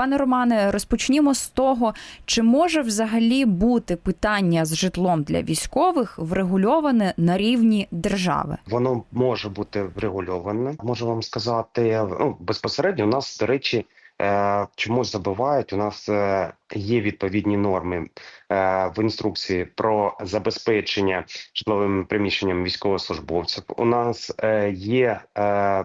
Пане Романе, розпочнімо з того, чи може взагалі бути питання з житлом для військових врегульоване на рівні держави? Воно може бути врегульоване. Можу вам сказати, ну безпосередньо у нас, до речі, е, чомусь забувають. У нас е, є відповідні норми е, в інструкції про забезпечення житловим приміщенням військовослужбовців. У нас є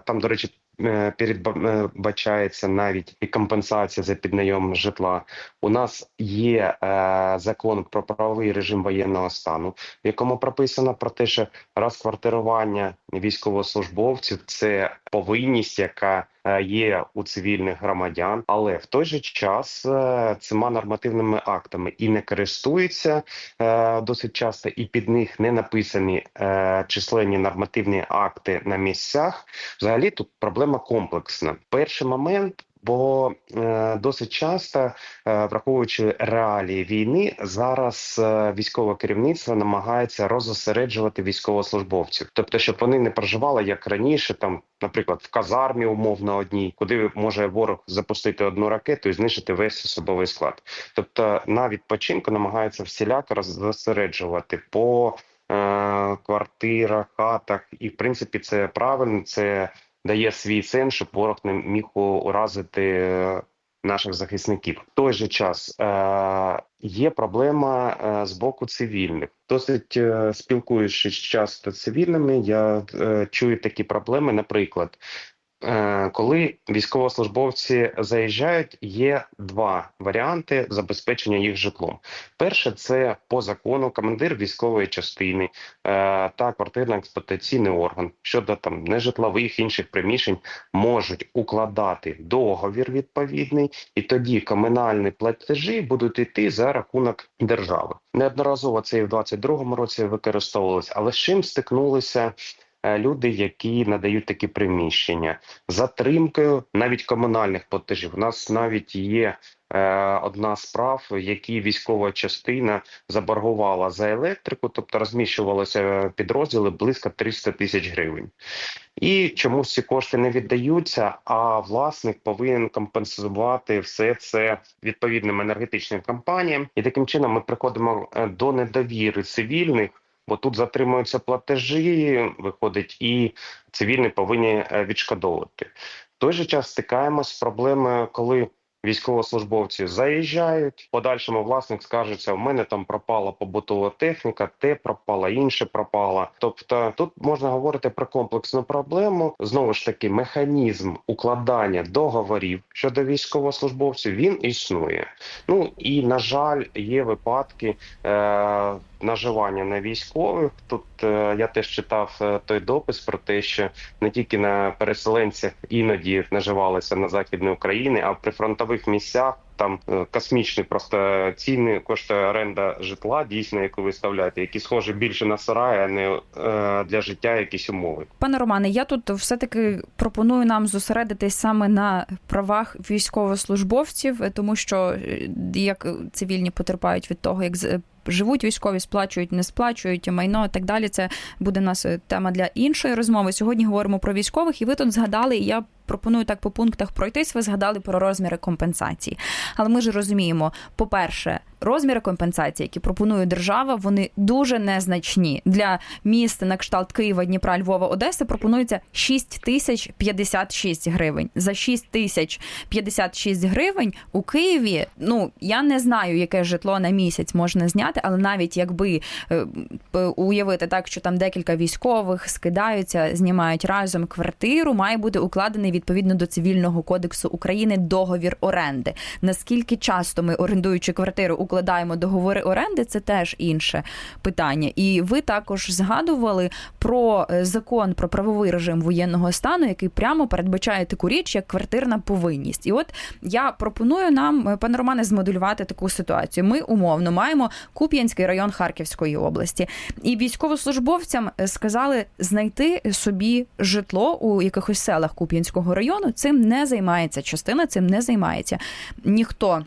там, до речі. Е, Передбачається навіть і компенсація за піднайом житла. У нас є е, закон про правовий режим воєнного стану, в якому прописано про те, що розквартирування військовослужбовців це повинність, яка е, є у цивільних громадян, але в той же час е, цими нормативними актами і не користуються е, досить часто, і під них не написані численні нормативні акти на місцях. Взагалі тут проблема комплексна. Перший момент. Бо е, досить часто, е, враховуючи реалії війни, зараз е, військове керівництво намагається розосереджувати військовослужбовців, тобто, щоб вони не проживали як раніше, там, наприклад, в казармі умовно одній, куди може ворог запустити одну ракету і знищити весь особовий склад. Тобто на відпочинку намагаються всіляко розосереджувати по квартирах, хатах, і в принципі це правильно. Це дає свій син, щоб ворог не міг уразити е, наших захисників. В той же час е, є проблема е, з боку цивільних. Досить е, спілкуючись часто з цивільними, я чую такі проблеми. Наприклад, коли військовослужбовці заїжджають, є два варіанти забезпечення їх житлом. Перше це по закону командир військової частини е, та квартирно-експлуатаційний орган щодо там нежитлових інших приміщень можуть укладати договір відповідний, і тоді комунальні платежі будуть йти за рахунок держави. Неодноразово це і в 22-му році використовувалось, але з чим стикнулися е, люди, які надають такі приміщення, затримкою навіть комунальних платежів. У нас навіть є е, одна справ, в якій військова частина заборгувала за електрику, тобто розміщувалися підрозділи близько 300 тисяч гривень. І чомусь ці кошти не віддаються, а власник повинен компенсувати все це відповідним енергетичним компаніям. І таким чином ми приходимо е, до недовіри цивільних. Бо тут затримуються платежі, виходить, і цивільні повинні е, відшкодовувати. В той же час стикаємось з проблемою, коли військовослужбовці заїжджають. Подальшому власник скажеться: у мене там пропала побутова техніка, те пропала, інше пропало. Тобто, тут можна говорити про комплексну проблему. Знову ж таки, механізм укладання договорів щодо військовослужбовців він існує. Ну і на жаль, є випадки. Е- Наживання на військових тут е, я теж читав е, той допис про те, що не тільки на переселенцях іноді наживалися на західної України, а в прифронтових місцях там е, космічні просто ціни коштує оренда житла, дійсно, яку ви ставляєте, які схожі більше на сарай, а не е, для життя якісь умови. Пане Романе, я тут все таки пропоную нам зосередитись саме на правах військовослужбовців, тому що е, як цивільні потерпають від того, як живуть військові, сплачують, не сплачують майно і так далі. Це буде у нас тема для іншої розмови. Сьогодні говоримо про військових, і ви тут згадали, і я пропоную так по пунктах пройтись. Ви згадали про розміри компенсації. Але ми ж розуміємо, по-перше, розміри компенсації, які пропонує держава, вони дуже незначні. Для міст на кшталт Києва, Дніпра, Львова, Одеси пропонується 6 тисяч 56 гривень. За 6 тисяч 56 гривень у Києві. Ну я не знаю, яке житло на місяць можна зняти, але навіть якби е, уявити так, що там декілька військових скидаються, знімають разом квартиру, має бути укладений відповідно до цивільного кодексу України договір оренди. Наскільки часто ми, орендуючи квартиру, укладаємо договори оренди, це теж інше питання. І ви також згадували про е, закон про правовий режим воєнного стану, який прямо передбачає таку річ, як квартирна повинність. І от я пропоную нам, е, пане Романе, змоделювати таку ситуацію. Ми умовно маємо Куп'янський район Харківської області, і військовослужбовцям е, сказали знайти собі житло у якихось селах Куп'янського району. Цим не займається частина, цим не займається ніхто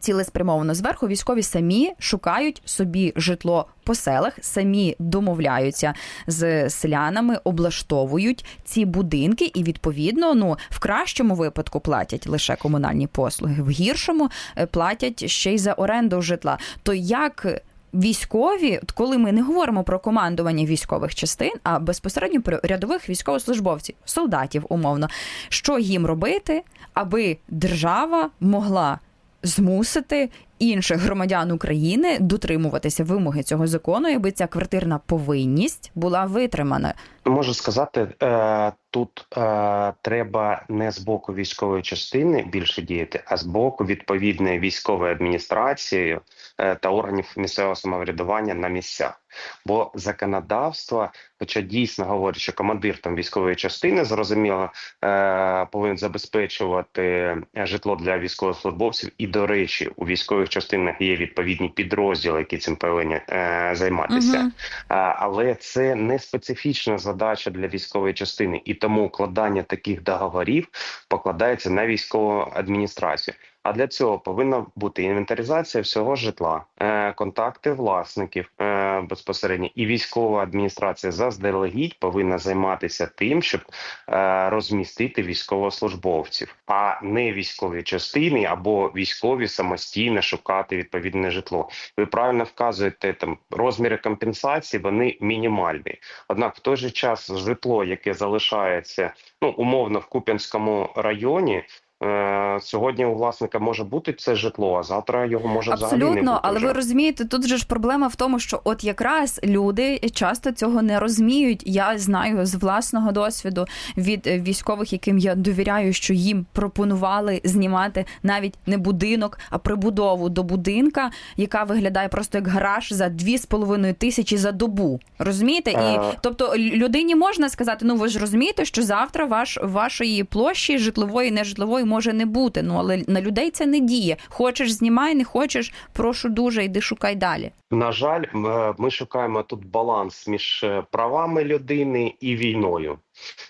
Цілеспрямовано зверху військові самі шукають собі житло по селах, самі домовляються з селянами, облаштовують ці будинки, і відповідно, ну в кращому випадку платять лише комунальні послуги, в гіршому е, платять ще й за оренду житла. То як військові, коли ми не говоримо про командування військових частин, а безпосередньо про рядових військовослужбовців, солдатів, умовно, що їм робити, аби держава могла змусити інших громадян України дотримуватися вимоги цього закону, аби ця квартирна повинність була витримана. Можу сказати, е, тут е, треба не з боку військової частини більше діяти, а з боку відповідної військової адміністрації та органів місцевого самоврядування на місцях. Бо законодавство, хоча дійсно говорить, що командир там військової частини зрозуміло е, повинен забезпечувати житло для військовослужбовців, і до речі, у військових частинах є відповідні підрозділи, які цим повинні е, займатися. А, Але це не специфічна задача для військової частини, і тому укладання таких договорів покладається на військову адміністрацію. А для цього повинна бути інвентаризація всього житла, е, контакти власників е, безпосередньо, і військова адміністрація заздалегідь повинна займатися тим, щоб е, розмістити військовослужбовців, а не військові частини або військові самостійно шукати відповідне житло. Ви правильно вказуєте там розміри компенсації, вони мінімальні. Однак в той же час житло, яке залишається ну умовно в Куп'янському районі. Е, Сьогодні у власника може бути це житло, а завтра його може взагалі не Абсолютно, бути але вже. ви розумієте, тут же ж проблема в тому, що от якраз люди часто цього не розуміють. Я знаю з власного досвіду від військових, яким я довіряю, що їм пропонували знімати навіть не будинок, а прибудову до будинка, яка виглядає просто як гараж за 2,5 тисячі за добу. Розумієте? І Е. тобто людині можна сказати: ну ви ж розумієте, що завтра ваш вашої площі житлової, нежитлової може не бути. Ну але на людей це не діє. Хочеш, знімай, не хочеш, прошу дуже, йди шукай далі. На жаль, е, ми шукаємо тут баланс між е, правами людини і війною.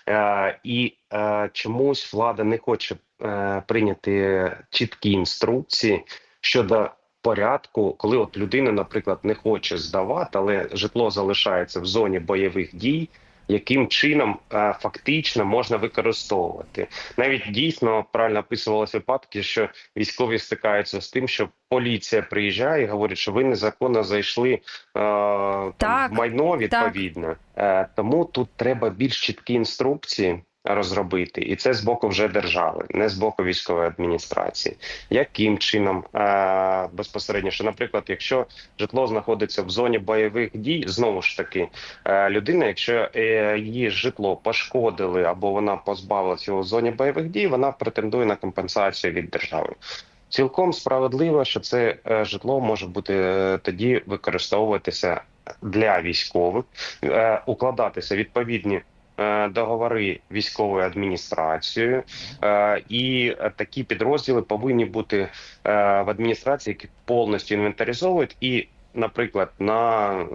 Е, І чомусь влада не хоче прийняти чіткі інструкції щодо порядку, коли от людина, наприклад, не хоче здавати, але житло залишається в зоні бойових дій. Яким чином е, фактично можна використовувати навіть дійсно правильно описувалися випадки, що військові стикаються з тим, що поліція приїжджає і говорить, що ви незаконно зайшли е, там, Так, в майно відповідно. Е, тому тут треба більш чіткі інструкції розробити, і це з боку вже держави, не з боку військової адміністрації. Яким чином е, безпосередньо, що, наприклад, якщо житло знаходиться в зоні бойових дій, знову ж таки, е, людина, якщо е, її житло пошкодили або вона позбавилася його зоні бойових дій, вона претендує на компенсацію від держави. Цілком справедливо, що це е, житло може бути е, тоді використовуватися для військових, е, укладатися відповідні. Е, Договори військовою адміністрацією, е, і такі підрозділи повинні бути е, в адміністрації, які повністю інвентаризовують, і, наприклад, на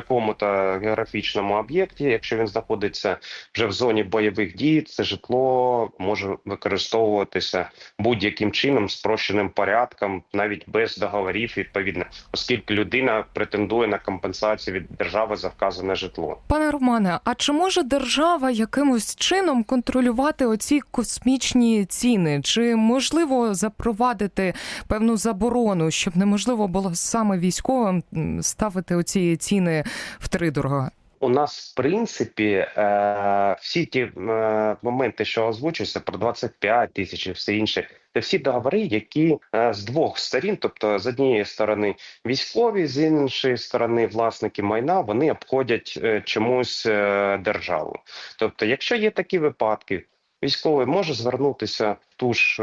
такому та географічному об'єкті, якщо він знаходиться вже в зоні бойових дій, це житло може використовуватися будь-яким чином, спрощеним порядком, навіть без договорів, відповідно, оскільки людина претендує на компенсацію від держави за вказане житло. Пане Романе, а чи може держава якимось чином контролювати оці космічні ціни? Чи можливо запровадити певну заборону, щоб неможливо було саме військовим ставити оці ціни втридорога? У нас, в принципі, е, всі ті е, моменти, що озвучуються про 25 тисяч і все інше, це всі договори, які е, з двох сторін, тобто з однієї сторони військові, з іншої сторони власники майна, вони обходять чомусь державу. Тобто, якщо є такі випадки, військовий може звернутися ту ж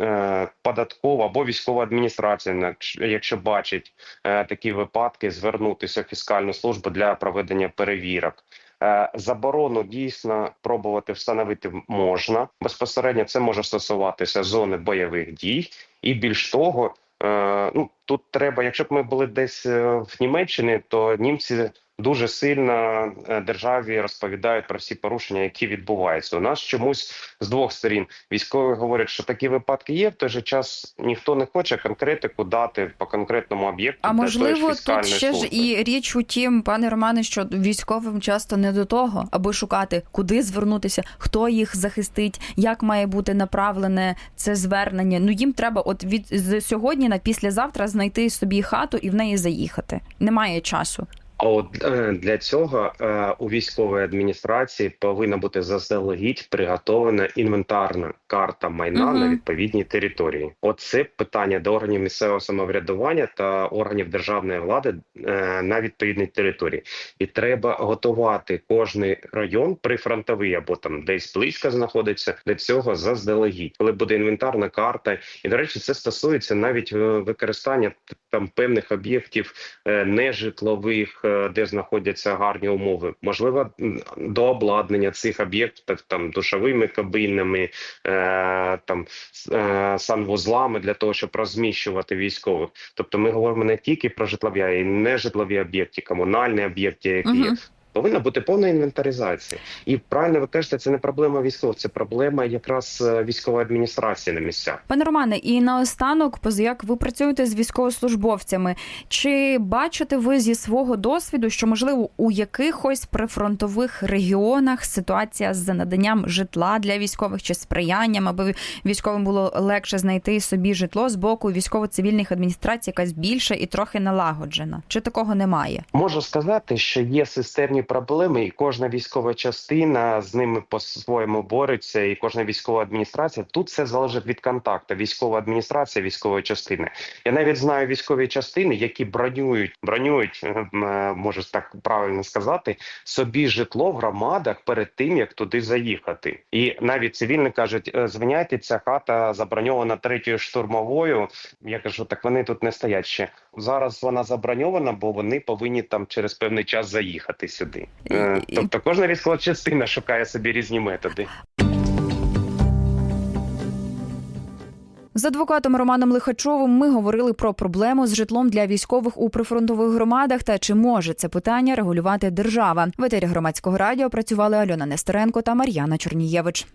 е, е, або військова адміністрація, якщо- бачить е, такі випадки, звернутися в фіскальну службу для проведення перевірок. Е, Заборону дійсно пробувати встановити можна безпосередньо. Це може стосуватися зони бойових дій, і більш того, ну тут треба, якщо б ми були десь в Німеччині, то німці дуже сильно е, державі розповідають про всі порушення, які відбуваються. У нас чомусь з двох сторін військові говорять, що такі випадки є. В той же час ніхто не хоче конкретику дати по конкретному об'єкту. А ж можливо, тут ще ж і річ у тім, пане Романе, що військовим часто не до того, аби шукати, куди звернутися, хто їх захистить, як має бути направлене це звернення. Ну їм треба, от від з сьогодні на післязавтра знайти собі хату і в неї заїхати. Немає часу. А от е, для цього е, у військовій адміністрації повинна бути заздалегідь приготовлена інвентарна карта майна Мгм. на відповідній території. Оце питання до органів місцевого самоврядування та органів державної влади е, на відповідній території. І треба готувати кожний район прифронтовий або там десь близько знаходиться до цього заздалегідь, коли буде інвентарна карта. І до речі, це стосується навіть використання там певних об'єктів нежитлових, де знаходяться гарні умови. Можливо, до обладнання цих об'єктів там душовими кабінами, е, там е, санвузлами для того, щоб розміщувати військових. Тобто, ми говоримо не тільки про житлові, а й нежитлові об'єкти, комунальні об'єкти, які є. Повинна бути повна інвентаризація, і правильно ви кажете, це не проблема військових, це проблема якраз е, військової адміністрації на місцях. Пане Романе, і наостанок, позаяк ви працюєте з військовослужбовцями. Чи бачите ви зі свого досвіду, що можливо у якихось прифронтових регіонах ситуація з наданням житла для військових чи сприянням, аби військовим було легше знайти собі житло з боку військово-цивільних адміністрацій, якась більша і трохи налагоджена? Чи такого немає? Можу сказати, що є системні проблеми, і кожна військова частина з ними по-своєму бореться, і кожна військова адміністрація. Тут все залежить від контакту. Військова адміністрація, військової частини. Я навіть знаю військові частини, які бронюють, бронюють, е, е, можу так правильно сказати, собі житло в громадах перед тим, як туди заїхати. І навіть цивільні кажуть: «Е, звиняйте, ця хата заброньована третьою штурмовою. Я кажу, так вони тут не стоять ще. Зараз вона заброньована, бо вони повинні там через певний час заїхати сюди. І- і- Тобто кожна військова частина шукає собі різні методи. З адвокатом Романом Лихачовим ми говорили про проблему з житлом для військових у прифронтових громадах та чи може це питання регулювати держава. В етері громадського радіо працювали Альона Нестеренко та Мар'яна Чорнієвич.